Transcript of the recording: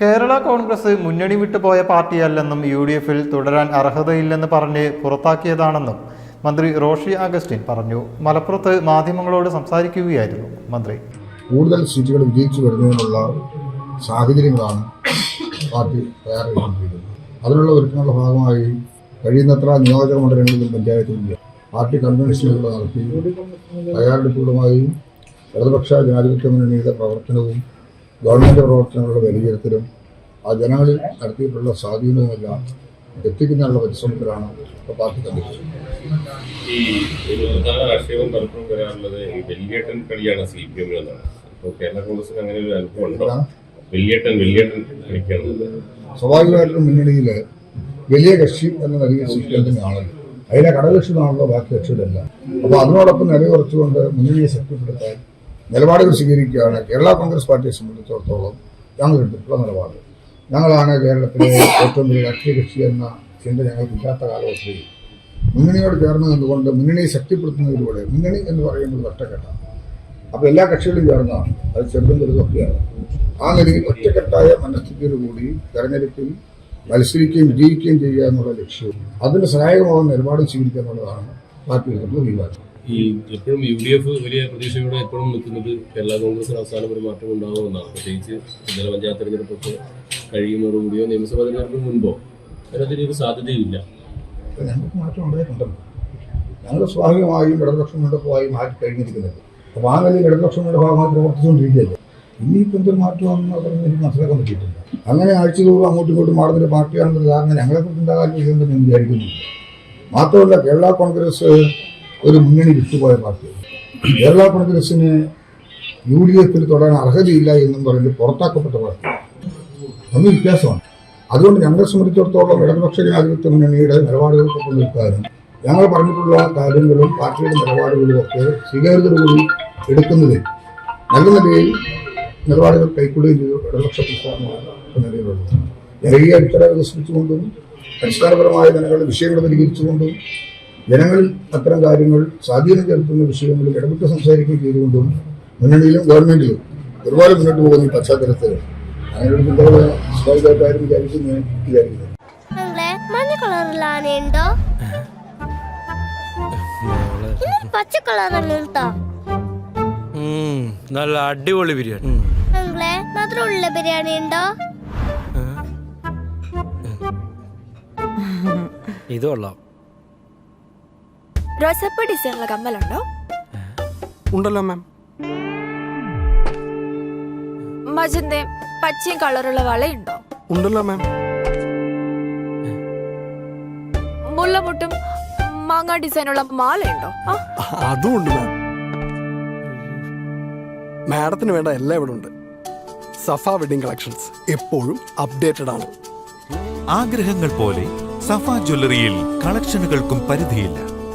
കേരള കോൺഗ്രസ് മുന്നണി വിട്ടുപോയ പാർട്ടിയല്ലെന്നും U D എഫിൽ തുടരാൻ അർഹതയില്ലെന്ന് പറഞ്ഞ് പുറത്താക്കിയതാണെന്നും മന്ത്രി റോഷി അഗസ്റ്റിൻ പറഞ്ഞു. മലപ്പുറത്ത് മാധ്യമങ്ങളോട് സംസാരിക്കുകയായിരുന്നു മന്ത്രി. കൂടുതൽ സീറ്റുകൾ വിജയിച്ചു വരുന്നതിനുള്ള സാഹചര്യങ്ങളാണ് പാർട്ടി തയ്യാറാക്കിക്കൊണ്ടിരിക്കുന്നത്. അതിനുള്ള ഒരുക്കങ്ങളുടെ ഭാഗമായി കഴിയുന്നത്ര നിയോജക മണ്ഡലങ്ങളിലും പഞ്ചായത്തിലും പാർട്ടി കൺവെൻഷനുകൾ നടത്തി തയ്യാറെടുപ്പുകളുമായി ഇടതുപക്ഷ ജനാധിപത്യ മുന്നണിയുടെ പ്രവർത്തനവും ഗവൺമെന്റ് പ്രവർത്തനങ്ങളുടെ വിലയിരുത്തലും ആ ജനങ്ങളിൽ നടത്തിയിട്ടുള്ള സ്വാധീനവുമെല്ലാം എത്തിക്കുന്നതിനുള്ള പരിശ്രമത്തിലാണ് ഇപ്പോൾ പാർട്ടി കണ്ടിരിക്കുന്നത് ഈ പ്രധാന ആക്ഷേപം പലപ്പോഴും വരാറുള്ളത് ഈ വെല്ലിയേട്ടൻ കളിയാണ് സി പി എമ്മിൽ എന്നാണ് ഇപ്പോൾ കേരള കോൺഗ്രസിന് അങ്ങനെ ഒരു അനുഭവം ഉണ്ടോ വെല്ലിയേട്ടൻ വെല്ലേട്ടൻ കളിക്കാണെന്നത് സ്വാഭാവികമായിട്ടും മുന്നണിയിൽ വലിയ കക്ഷി എന്ന നിലയിൽ സി പി എം തന്നെയാണല്ലോ അതിലെ ഘടകകക്ഷികളാണല്ലോ ബാക്കി കക്ഷികളെല്ലാം. അപ്പോൾ അതിനോടൊപ്പം നിലയുറച്ചുകൊണ്ട് മുന്നണിയെ ശക്തിപ്പെടുത്താൻ നിലപാടുകൾ സ്വീകരിക്കുകയാണ് കേരള കോൺഗ്രസ് പാർട്ടിയെ സംബന്ധിച്ചിടത്തോളം ഞങ്ങൾ എടുത്തിട്ടുള്ള നിലപാട്. ഞങ്ങളാണ് കേരളത്തിലെ ഏറ്റവും വലിയ രാഷ്ട്രീയ കക്ഷി എന്ന ചിന്ത ഞങ്ങൾക്കില്ലാത്ത കാലഘട്ടത്തിൽ മുന്നണിയോട് ചേർന്ന് നിന്നുകൊണ്ട് മുന്നണിയെ ശക്തിപ്പെടുത്തുന്നതിലൂടെ മുന്നണി എന്ന് പറയുന്നത് ഒറ്റക്കെട്ടാണ് അപ്പോൾ എല്ലാ കക്ഷികളും ചേർന്നാണ്. അത് ചെറുതും ചെറുതൊക്കെയാണ്. ആ നിലയിൽ ഒറ്റക്കെട്ടായ മനസ്ഥിതിയോടുകൂടി തെരഞ്ഞെടുപ്പിൽ മത്സരിക്കുകയും വിജയിക്കുകയും ചെയ്യുക എന്നുള്ള ലക്ഷ്യവും അതിന് സഹായകമാകുന്ന നിലപാടും സ്വീകരിക്കുക എന്നുള്ളതാണ് പാർട്ടി എടുക്കുന്ന തീരുമാനം ഈ എപ്പോഴും യു ഡി എഫ് വലിയ പ്രതീക്ഷയോടെ എപ്പോഴും നിൽക്കുന്നത് കേരള കോൺഗ്രസിന് അവസാനം ഒരു മാറ്റം ഉണ്ടാകുമെന്നാണ് പ്രത്യേകിച്ച് ജില്ലാ പഞ്ചായത്ത് തെരഞ്ഞെടുപ്പൊക്കെ കഴിയുന്നതോടുകൂടിയോ നിയമസഭാ തെരഞ്ഞെടുപ്പിന് മുൻപോ അതിനൊരു സാധ്യതയില്ല. ഞങ്ങൾക്ക് മാറ്റം ഉണ്ടായിട്ടുണ്ടല്ലോ ഞങ്ങൾ സ്വാഭാവികമായും ഇടതുപക്ഷം മണ്ഡപമായി മാറ്റി കഴിഞ്ഞിരിക്കുന്നത്. അപ്പോൾ ആ നിലയിൽ ഇടതുപക്ഷങ്ങളുടെ ഭാഗമായി പ്രവർത്തിച്ചുകൊണ്ടിരിക്കുകയല്ലേ? ഇനിയിപ്പോൾ എന്തൊരു മാറ്റമാണെന്ന് പറഞ്ഞ് എനിക്ക് മനസ്സിലാക്കാൻ പറ്റിയിട്ടില്ല. അങ്ങനെ ആഴ്ചതോറും അങ്ങോട്ടും ഇങ്ങോട്ടും മാറുന്നൊരു പാർട്ടിയാണെന്നൊരു ധാരണ ഞങ്ങളെക്കുറിച്ച് ഉണ്ടാകാൻ ഇല്ലെന്ന് ഞാൻ വിചാരിക്കുന്നില്ല. മാത്രമല്ല കേരള കോൺഗ്രസ് ഒരു മുന്നണി വിട്ടുപോയ പാർട്ടിയാണ്. കേരള കോൺഗ്രസിന് യു ഡി എഫിൽ തുടരാൻ അർഹതയില്ല എന്നും പറഞ്ഞ് പുറത്താക്കപ്പെട്ട പാർട്ടിയാണ് തമ്മിൽ വ്യത്യാസമാണ്. അതുകൊണ്ട് ഞങ്ങളെ സംബന്ധിച്ചിടത്തോളം ഇടതുപക്ഷ ജനാധിപത്യ മുന്നണിയുടെ നിലപാടുകൾക്കൊപ്പം നിൽക്കാനും ഞങ്ങൾ പറഞ്ഞിട്ടുള്ള കാര്യങ്ങളും പാർട്ടിയുടെ നിലപാടുകളും ഒക്കെ സ്വീകാര്യതയോടുകൂടി എടുക്കുന്നതിൽ നല്ല നിലയിൽ നിലപാടുകൾ കൈക്കൊള്ളുകയും ചെയ്തു. ഇടതുപക്ഷ പ്രസ്ഥാനമാണ് നിലയിലുള്ളത്. ജനകീയ അടിത്തറ വികസിപ്പിച്ചുകൊണ്ടും അടിസ്ഥാനപരമായ ജനങ്ങളുടെ വിഷയങ്ങൾ പരിഹരിച്ചുകൊണ്ടും ജനങ്ങളിൽ അത്തരം കാര്യങ്ങൾ സ്വാധീനം ചെലുത്തുന്ന വിഷയങ്ങളിൽ ഇടപെട്ട് സംസാരിക്കുകയും ചെയ്തുകൊണ്ടും മുന്നണിയിലും ഗവൺമെന്റിലും ഒരുപാട് മുന്നോട്ട് പോകുന്ന ഈ പശ്ചാത്തലത്തിൽ അങ്ങനെ ഒരു ചിന്തകളെ സ്വാഭാവികമായിട്ടും വിചാരിക്കുന്നു ഞാൻ വിചാരിക്കുന്നു. നിങ്ങളെ മഞ്ഞ കളറിൽ ആനയുണ്ടോ പച്ച കളറല്ലേ നല്ല അടിപൊളി ബിരിയാണി. നിങ്ങളെ മധുരമുള്ള ബിരിയാണി ഉണ്ടോ? ഇത് കൊള്ളാം. റോസപ്പ ഡിസൈനുള്ള കമ്മലുണ്ടോ? ഉണ്ടല്ലോ മാം. മജന്തയും പച്ചയും കളറുള്ള വളയുണ്ടോ? ഉണ്ടല്ലോ മാം. മുല്ലമുട്ടും മാങ്ങ ഡിസൈനുള്ള മാലയുണ്ടോ? അതും ഉണ്ട് മാം. മാഡത്തിന് വേണ്ട എല്ലാം ഇവിടെ ഉണ്ട്. സഫ വെഡിങ് കളക്ഷൻസ് എപ്പോഴും അപ്ഡേറ്റഡ് ആണ്. ആഗ്രഹങ്ങൾ പോലെ സഫ ജ്വല്ലറിയിൽ കളക്ഷനുകൾക്കും പരിധിയില്ല.